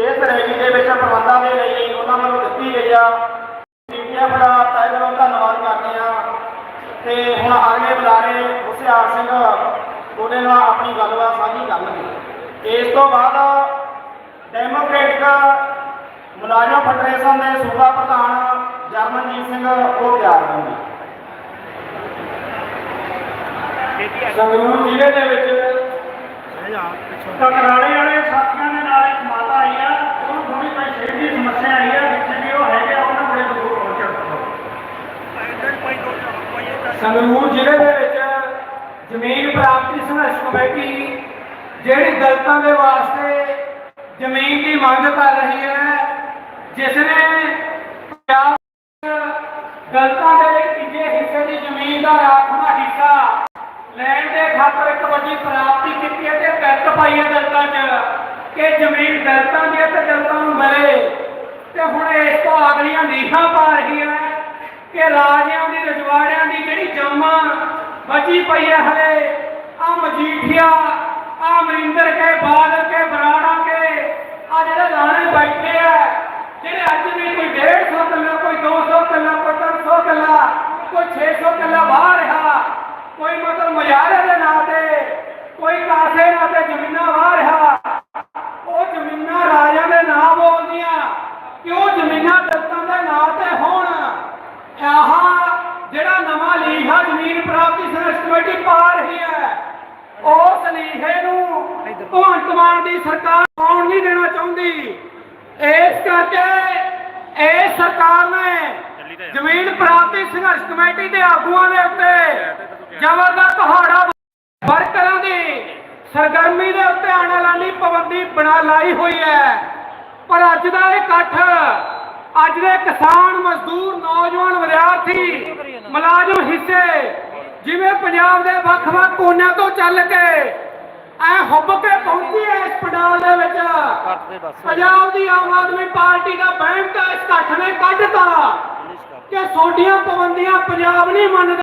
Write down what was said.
ਇਸ ਰੈਲੀ ਦੇ ਵਿੱਚ ਪ੍ਰਬੰਧਾਂ ਦੇ ਲਈ ਉਹਨਾਂ ਵੱਲੋਂ ਦਿੱਤੀ ਗਈ ਆ। ਪੀਪੀਐਫ ਦਾ ਤਹਿ ਦਿਲੋਂ ਧੰਨਵਾਦ ਕਰਦੇ ਆ ਤੇ ਹੁਣ ਅਗਲੇ ਬੁਲਾਰੇ ਹੁਸ਼ਿਆਰ ਸਿੰਘ ਉਹਦੇ ਨਾਲ ਆਪਣੀ ਗੱਲਬਾਤ ਸਾਂਝੀ ਕਰਨਗੇ। ਇਸ ਤੋਂ ਬਾਅਦ ਡੈਮੋਕ੍ਰੈਟਿਕ ਮੁਲਾਜ਼ਮ ਫੈਡਰੇਸ਼ਨ ਦੇ ਸੂਬਾ ਪ੍ਰਧਾਨ ਜਰਮਨਜੀਤ ਸਿੰਘ ਉਹ ਤਿਆਰ ਹੋਣਗੇ। ਸੰਗਰੂਰ ਜ਼ਿਲ੍ਹੇ ਦੇ ਵਿੱਚ ਟਕਰਾਲੇ ਵਾਲੇ ਸਾਥੀਆਂ ਦੇ ਨਾਲ ਇੱਕ ਮਾਤਾ ਆਈ ਆ ਉਹਨੂੰ ਥੋੜੀ ਕੋਈ ਸਿਹਤ ਦੀ ਸਮੱਸਿਆ ਆਈ ਆ ਜਿੱਥੇ ਵੀ ਉਹ ਹੈਗੇ ਆ ਉਹਨਾਂ ਕੋਲੇ ਜ਼ਰੂਰ ਪਹੁੰਚਣ ਸੰਗਰੂਰ ਜ਼ਿਲ੍ਹੇ ਦੇ ਵਿੱਚ ਜ਼ਮੀਨ ਪ੍ਰਾਪਤੀ ਸੰਘਰਸ਼ ਕਮੇਟੀ ਜਿਹੜੀ ਦਲਤਾਂ ਦੇ ਵਾਸਤੇ ਜ਼ਮੀਨ ਦੀ ਮੰਗ ਕਰ ਰਹੀ ਹੈ, ਜਿਸ ਨੇ ਪੰਜਾਬ ਦੇ ਤੀਜੇ ਹਿੱਸੇ ਦੀ ਜ਼ਮੀਨ ਦਾ ਰਾਖਵਾਂ ਹਿੱਸਾ ਲੈਣ ਦੇ ਖਾਤਰ ਇੱਕ ਵੱਡੀ ਪ੍ਰਾਪਤੀ ਕੀਤੀ ਹੈ ਤੇ ਬੈਠ ਪਾਈ ਹੈ ਦਲਤਾਂ 'ਚ ਕਿ ਜ਼ਮੀਨ ਦਲਤਾਂ ਦੀ ਹੈ ਤੇ ਦਲਿਤਾਂ ਨੂੰ ਮਿਲੇ। ਤੇ ਹੁਣ ਇਸ ਤੋਂ ਅਗਲੀਆਂ ਨੀਹਾਂ ਪਾ ਰਹੀ ਹੈ ਕਿ ਰਾਜਿਆਂ ਦੀ ਬਚੀ ਪਈ ਹੈ ਹਲੇ। ਆ ਮਜੀਠੀਆ ਆ ਅਮਰਿੰਦਰ ਕੇ, ਬਾਦਲ ਕੇ, ਬਰਾੜਾ ਕੇ। ਆ ਜਿਹੜੇ ਲਾਣੇ ਬੈਠੇ ਆ, ਜਿਹੜੇ ਅੱਜ ਵੀ ਕੋਈ 150 ਕਿੱਲਾ, ਕੋਈ 200 ਕਿੱਲਾ, ਕੋਈ 300 ਕਿੱਲਾ, ਕੋਈ 600 ਕਿੱਲਾ ਬਾਹਰ ਰਿਹਾ। ਕੋਈ ਮਤਲਬ ਮਜਾਰੇ ਦੇ ਨਾਂ ਤੇ, ਕੋਈ ਕਾਸੇ ਨਾਂ ਤੇ ਜ਼ਮੀਨਾਂ ਵਾਹ ਰਿਹਾ ਉਹ ਜ਼ਮੀਨਾਂ ਰਾਜਿਆਂ ਦੇ ਨਾਂ ਬੋਲਦੀਆਂ ਕਿ ਉਹ ਜ਼ਮੀਨਾਂ ਦਸਤਾਂ ਦੇ ਨਾਂ ਤੇ ਹੋਣ ਆਹ ਜਿਹੜਾ ਨਵਾਂ ਲੀਹਾ ਜ਼ਮੀਨ ਪ੍ਰਾਪਤੀ ਸੰਘਰਸ਼ ਕਮੇਟੀ ਪਾ ਰਹੀ ਹੈ ਉਸ ਲੀਹੇ ਨੂੰ ਭਗਵੰਤ ਮਾਨ ਦੀ ਸਰਕਾਰ ਆਉਣ ਨਹੀਂ ਦੇਣਾ ਚਾਹੁੰਦੀ? ਇਸ ਕਰਕੇ ਇਸ ਸਰਕਾਰ ਨੇ ਜ਼ਮੀਨ ਪ੍ਰਾਪਤੀ ਸੰਘਰਸ਼ ਕਮੇਟੀ ਦੇ ਆਗੂਆਂ ਦੇ ਉੱਤੇ ਜ਼ਬਰਦਸਤ ਹਾੜਾ ਵਰਕਰਾਂ ਦੀ, ਸਰਗਰਮੀ ਦੇ ਉੱਤੇ ਆਣਾਲਾਨੀ ਪਾਬੰਦੀ ਬਣਾ ਲਾਈ ਹੋਈ ਹੈ। ਪਰ ਅੱਜ ਦਾ ਇਹ ਇਕੱਠ, ਅੱਜ ਦੇ ਕਿਸਾਨ, ਮਜ਼ਦੂਰ, ਨੌਜਵਾਨ, ਵਿਦਿਆਰਥੀ ਮੁਲਾਜ਼ਮ ਹਿੱਸੇ ਜਿਵੇਂ ਪੰਜਾਬ ਦੇ ਵੱਖ-ਵੱਖ ਕੋਨਿਆਂ ਤੋਂ ਚੱਲ ਕੇ ਐ ਹੁੱਬ ਕੇ ਪਹੁੰਚੀ ਹੈ ਇਸ ਪੰਡਾਲ ਦੇ ਵਿੱਚ। ਪੰਜਾਬ ਦੀ ਆਮ ਆਦਮੀ ਪਾਰਟੀ ਦਾ ਬੈਂਕ ਇਸ ਇਕੱਠ ਨੇ ਕੱਢਤਾ ਕਿ ਸੋਡੀਆਂ ਪਾਬੰਦੀਆਂ ਪੰਜਾਬ ਨਹੀਂ ਮੰਨਦਾ।